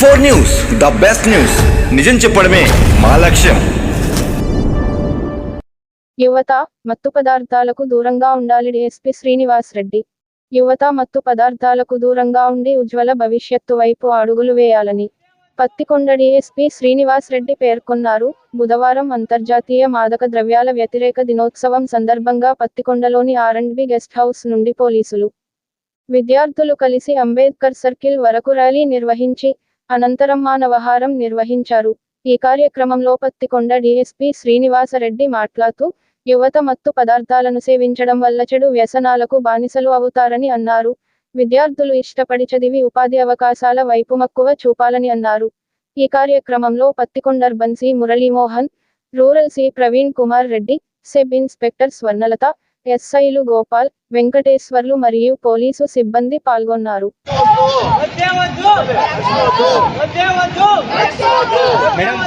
Four news the best news. నిజం చెప్పడమే మా లక్ష్యం. యువత మత్తు పదార్థాలకు దూరంగా ఉండాలి డిఎస్పి శ్రీనివాస్ రెడ్డి. యువత మత్తు పదార్థాలకు దూరంగా ఉండి ఉజ్వల భవిష్యత్తు వైపు అడుగులు వేయాలని. పత్తికొండ డిఎస్పి శ్రీనివాస్ రెడ్డి పేర్కొన్నారు బుధవారం అంతర్జాతీయ మాదక ద్రవ్యాల వ్యతిరేక దినోత్సవం సందర్భంగా పత్తికొండలోని ఆర్ఎండ్బి గెస్ట్ హౌస్ నుండి పోలీసులు. విద్యార్థులు కలిసి అంబేద్కర్ సర్కిల్ వరకు ర్యాలీ నిర్వహించి అనంతరం మానవహారం నిర్వహించారు. ఈ కార్యక్రమంలో పత్తికొండ డీఎస్పీ శ్రీనివాసరెడ్డి మాట్లాడుతూ యువత మత్తు పదార్థాలను సేవించడం వల్ల చెడు వ్యసనాలకు బానిసలు అవుతారని అన్నారు. విద్యార్థులు ఇష్టపడి చదివి ఉపాధి అవకాశాల వైపు మక్కువ చూపాలని అన్నారు. ఈ కార్యక్రమంలో Pattikonda urban C Muralimohan rural C Praveen Kumar Reddy SEB inspector Swarnalatha ఎస్ఐలు గోపాల్ వెంకటేశ్వర్లు మరియు పోలీసు సిబ్బంది పాల్గొన్నారు. మేడం